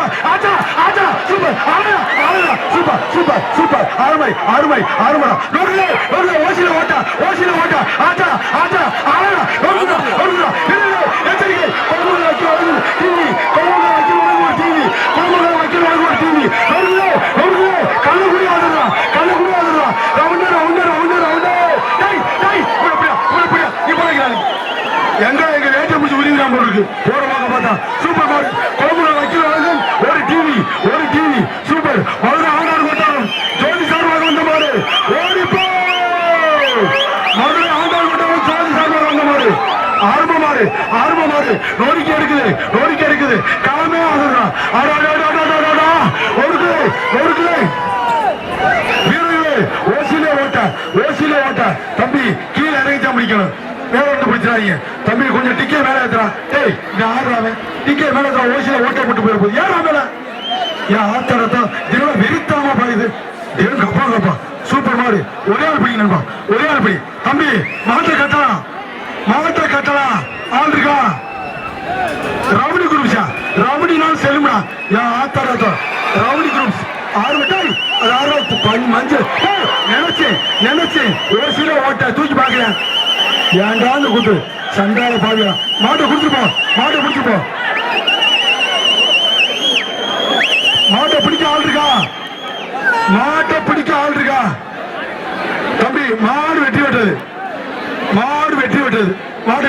Super. ஆச்சா ஆச்சா super. ஆனா ஆனா சூப்பர் சூப்பர் சூப்பர். அருமை அருமை அருமை. நோக்கலே நோக்கலே ஓசில ஓட்டா ஓசில ஓட்டா. ஆச்சா ஆச்சா ஆனா நோக்கலே நோக்கலே இல்லை எச்சரிக்கை. கொழும்புல வைக்க வருது டிவி. கொழும்புல வைக்க வருது டிவி. கொழும்புல வைக்க வருது டிவி. நோக்கலே நோக்கலே கள்ளக்குடி ஆடுறா கள்ளக்குடி ஆடுறா ரவுண்டர் ரவுண்டர் ரவுண்டர் ரவுண்டர் டேய் டேய். இப்படி இப்படி இப்படி எங்க எங்க வேட்டை பிடிச்சி உரிஞ்சாம இருக்கு. போற பார்த்தா. சூப்பர் மார்க் கொழும்புல வைக்கிற அழகன் ஒரு டிவி ஒரு டிவி சூப்பர் மதுரை ஆண்டார் கொட்டாரம் ஜோதி சார்பாக வந்த மாடு ஓடி போ மதுரை ஆண்டார் கொட்டாரம் ஜோதி சார்பாக வந்த மாடு ஆரம்ப மாடு ஆரம்ப இருக்குது நோடிக்கை இருக்குது நோடிக்கை எடுக்குது. காலமே ஆகுதுதான் அடா அடா அடா வீரர்களே ஓசிலே ஓட்ட ஓசில ஓட்ட. தம்பி கீழே இறங்கிச்சா முடிக்கணும் மேல வந்து பிடிச்சாங்க தம்பி கொஞ்சம் டிக்கே மேல ஏத்துறா டேய் இந்த ஆடுறாவே டிக்கே மேல ஏத்துறா ஓசில ஓட்ட போட்டு போயிருப்போம் போகுது. ஏன் மேல. ஏன் ஆத்தரத்தா இதெல்லாம் வெறித்தாம பாயுது. ஏன் கப்பா கப்பா. சூப்பர் மாடு. ஒரே ஒரு பிடி நண்பா. ஒரே ஆள் பிடி. தம்பி மாட்டை கட்டலாம். மாட்டை கட்டலாம். ஆள் இருக்கா? ரவுடி குரூப்ஸா ரவுடினால் செல்லுமா என் ஆத்தாரத்தா ரவுடி குரூப்ஸ் ஆறு விட்டால் அது ஆறு பஞ்சு மஞ்சள். நினைச்சேன் நினைச்சேன். ஒரு சில ஓட்ட தூக்கி பார்க்கிறேன். ஏன்டான்னு குத்து? சண்டால பாவியா? மாட்டை குடிச்சு மாட்டை குடிச்சு மாட்டை பிடிக்க ஆள் இருக்கா? மாட்டை பிடிக்க ஆள் பெற்றது மாடு வெற்றி பெற்றது. மாடு